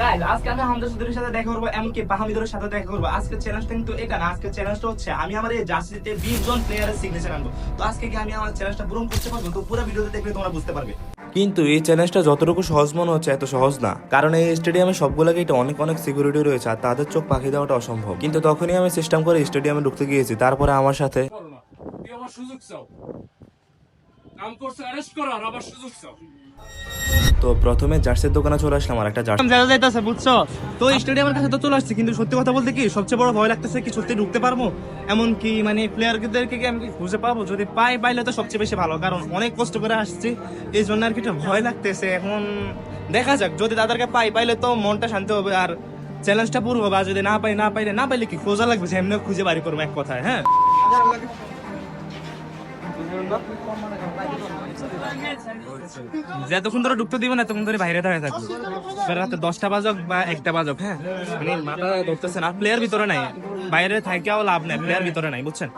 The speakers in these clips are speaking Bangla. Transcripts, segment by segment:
গাইজ আজকে আমি হামজা চৌধুরীর সাথে দেখা করব এমনকি বাহামিদুরের সাথে দেখা করব। আজকে চ্যালেঞ্জটা কিন্তু এটা না আজকে চ্যালেঞ্জটা হচ্ছে আমি আমার এই জার্সিতে বিশ জন প্লেয়ারের সিগনেচার আনব। তো আজকে কি আমি আমার চ্যালেঞ্জটা পূরণ করতে পারব? তো পুরো ভিডিওতে দেখলে তোমরা বুঝতে পারবে। কিন্তু এই চ্যালেঞ্জটা যতটুকু সহজ মনে হচ্ছে এত সহজ না। কারণ এই স্টেডিয়ামে সবগুলো গেটে অনেক অনেক সিকিউরিটি রয়েছে আর তাদের চোখ পাখি দেওয়াটা অসম্ভব। কিন্তু তখনই আমি সিস্টেম করে স্টেডিয়ামে ঢুকতে গিয়েছি তারপরে আমার সাথে সুযোগ চাও। কাম করছে অ্যারেস্ট করো আর আবার সুযোগ চাও। তো প্রথমে জার্সির দোকানে চলে আসলাম আর একটা জার্সি। যারা যাইতেছে বুঝছ? তো স্টেডিয়ামের কাছে তো চলে আসছে কিন্তু সত্যি কথা বলতে কি সবচেয়ে বড় ভয় লাগতেছে কি সত্যি ঢুকতে পারব? এমন কি মানে প্লেয়ারদেরকে কি আমি খুঁজে পাবো? যদি পাই পাইলে তো সবচেয়ে বেশি ভালো কারণ অনেক কষ্ট করে আসছি। এই জন্য আর কি একটু ভয় লাগতেছে। এখন দেখা যাক যদি তাদেরকে পাই পাইলে তো মনটা শান্তি হবে আর চ্যালেঞ্জটা পুরো হবে। আর যদি না পাই না পাইলে না পাইলে কি খোঁজা লাগবে যে এমনি খুঁজে বাড়ি করব এক কথায় হ্যাঁ? যতক্ষণ ধরে ঢুকতে দিব না তখন ধরে বাইরে দাঁড়িয়ে থাকব। রাতে দশটা বাজক বা একটা বাজক হ্যাঁ? মানে মাথা ধরতেছে না প্লেয়ার ভিতরে নাই। বাইরে থাকেও লাভ নাই প্লেয়ার ভিতরে নাই বুঝছেন?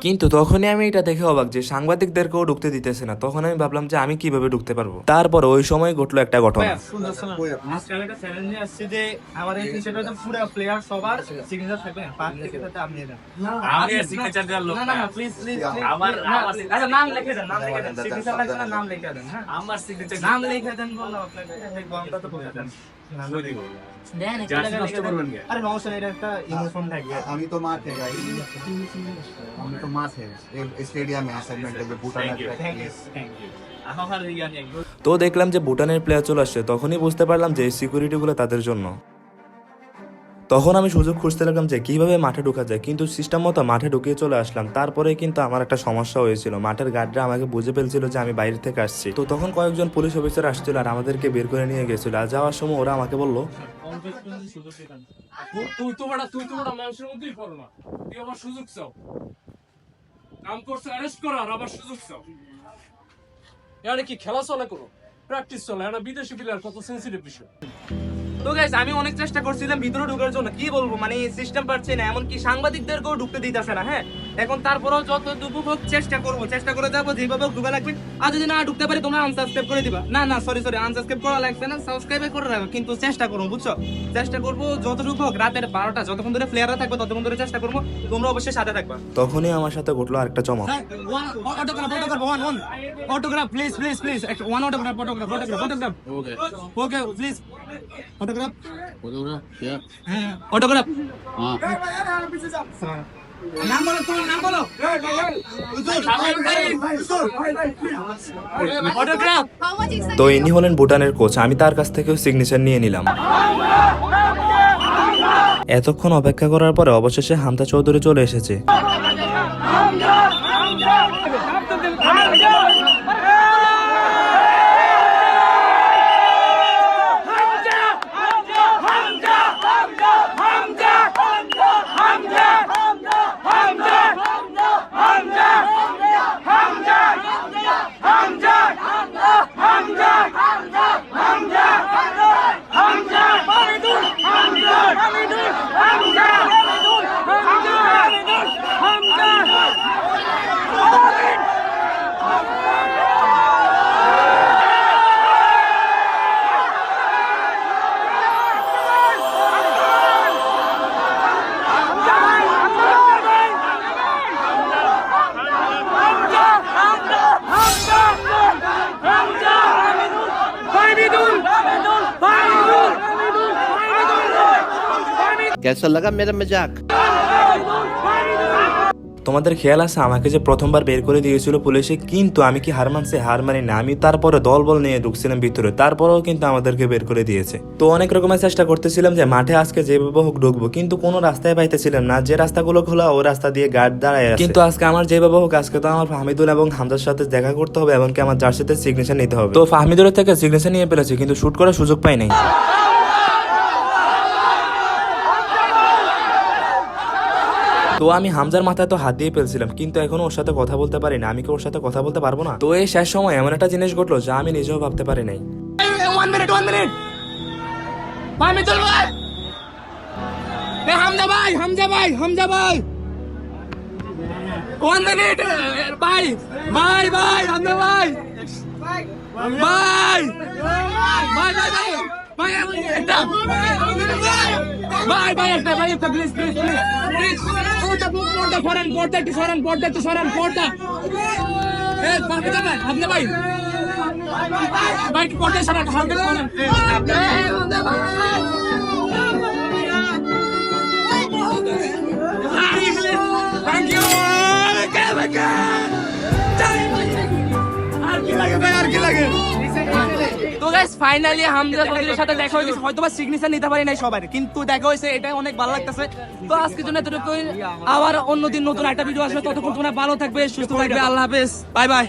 কিন্তু তখনই আমি এটা দেখে অবাক যে সাংবাদিকদেরকেও ঢুকতে দিতেছে না। তখন আমি ভাবলাম যে আমি কীভাবে ঢুকতে পারব? তারপর ওই সময় ঘটলো একটা ঘটনা। আজকে আমি একটা চ্যালেঞ্জে আসছি যে আমার এই সেটা হচ্ছে পুরো প্লেয়ার সবার সিগনেচার থাকবে পাঁচ থেকে সাথে আপনি দেন আমি আর দেওয়ার লোক না না প্লিজ প্লিজ আমার- আচ্ছা নাম লিখে দেন নাম লিখে দেন। সিগনেচার লাগবে না নাম লিখে দেন হ্যাঁ? আমার সিগনেচার নাম লিখে দেন বললাম আপনাকে। তো বলে দেন। আমি তো মাঠে যাই। আমি তো মাঠে স্টেডিয়ামে অ্যাসাইনমেন্ট দেবে ভুটানের প্র্যাকটিস থ্যাংক ইউ আমার ইয়ানি একদম। তো দেখলাম যে ভুটানের প্লেয়ার চলে আসছে তখনই বুঝতে পারলাম যে সিকিউরিটি সিকিউরিটিগুলো তাদের জন্য। তখন আমি সুযোগ খুঁজতে লাগলাম যে কীভাবে মাঠে ঢোকা যায়। কিন্তু সিস্টেম মতো মাঠে ঢুকিয়ে চলে আসলাম। তারপরে কিন্তু আমার একটা সমস্যা হয়েছিল। মাঠের গার্ডরা আমাকে বুঝে ফেলছিল যে আমি বাইরে থেকে আসছি। তো তখন কয়েকজন পুলিশ অফিসার আসছিল আর আমাদেরকে বের করে নিয়ে গেছিল। আর যাওয়ার সময় ওরা আমাকে বলল কি খেলা চলে করো প্র্যাকটিস চলে। বিদেশি প্লেয়ার কত সেন্সিটিভ বিষয়। তো গাইস আমি অনেক চেষ্টা করছিলাম ভিতরে ঢোকার জন্য। কি বলব? মানে সিস্টেম পারছে না। এমনকি সাংবাদিকদেরকেও ঢুকতে দিতেছে না হ্যাঁ? এখন তারপরেও যত দুপুর হোক চেষ্টা করব চেষ্টা করে যাব যেভাবে হোক ঢুকা লাগবে আর যদি না ঢুকতে পারি তোমরা আনসাবস্ক্রাইব করে দিবা না না সরি সরি আনসাবস্ক্রাইব করা লাগছে না সাবস্ক্রাইব করে রাখো কিন্তু চেষ্টা করব বুঝছ চেষ্টা করব যতটুকু হোক রাতের বারোটা যতক্ষণ ধরে প্লেয়াররা থাকবে ততক্ষণ ধরে চেষ্টা করব তোমরা অবশ্যই সাথে থাকবা তখনই আমার সাথে ঘটলো আরেকটা চমক one, one. Autograph, please, please, please. Act- One autograph, autograph, autograph, autograph. Okay. Okay, please. Autograph. Photograph? Yeah. হ্যাঁ, autograph. Ah. তো ইনি হলেন ভুটানের কোচ, আমি তার কাছ থেকেও সিগনেচার নিয়ে নিলাম। এতক্ষণ অপেক্ষা করার পরে অবশেষে হামতা চৌধুরী চলে এসেছে। कैसा लगा मेरा मजाक তোমাদের খেয়াল আছে আমাকে যে প্রথমবার বের করে দিয়েছিল পুলিশে কিন্তু আমি কি হার মানছি হার মানি না আমি তারপরে দল বল নিয়ে ঢুকছিলাম ভিতরে তারপরেও কিন্তু আমাদেরকে বের করে দিয়েছে তো অনেক রকমের চেষ্টা করতেছিলাম যে মাঠে আজকে যেভাবে হোক ঢুকবো কিন্তু কোনো রাস্তায় পাইতেছিলাম না যে রাস্তাগুলো খোলা ওই রাস্তা দিয়ে গার্ড দাঁড়ায় আছে। কিন্তু আজকে আমার যেভাবে হোক আজকে তো আমার ফাহমিদুল এবং হামদার সাথে দেখা করতে হবে এমনকি আমার জার্সিতে সিগনেচার নিতে হবে তো ফাহমিদুলের থেকে সিগনেচার নিয়ে পেরেছি কিন্তু শুট করার সুযোগ পাই নাই তো আমি হামজার মাথায় তো হাত দিয়ে ফেলছিলাম কিন্তু এখনও ওর সাথে কথা বলতে পারি না আমি কি ওর সাথে কথা বলতে পারব না? তো এই শেষ সময় এমন একটা জিনিস ঘটলো যা আমি নিজেও ভাবতে পারি নাই। minute, one minute. ফাহমিদুল ভাই! এ হামজা ভাই হামজা ভাই হামজা ভাই! ওয়ান মিনিট ভাই ভাই ভাই হামজা ভাই ভাই! ভাই একটা ভাই ভাই একটা ভাই একটা প্লিজ প্লিজ প্লিজ পর্দা পর্দা সরান পর্দা একটু সরান পর্দা একটু সরান পর্দা। এ পর্দা যাবে আপনি ভাই। ভাই পর্দা সরান হালকা সরান। গাইস ফাইনালি হামজা চৌধুরীর সাথে দেখা হয়েছে হয়তো বা সিগনেচার নিতে পারি নাই সবার কিন্তু দেখা হয়েছে এটা অনেক ভালো লাগতেছে। তো আজকের জন্য এতটুকুই। আবার অন্যদিন নতুন একটা ভিডিও আসবে। ততক্ষণ তোমরা ভালো থাকবে সুস্থ থাকবে। আল্লাহ হাফেজ। Bye bye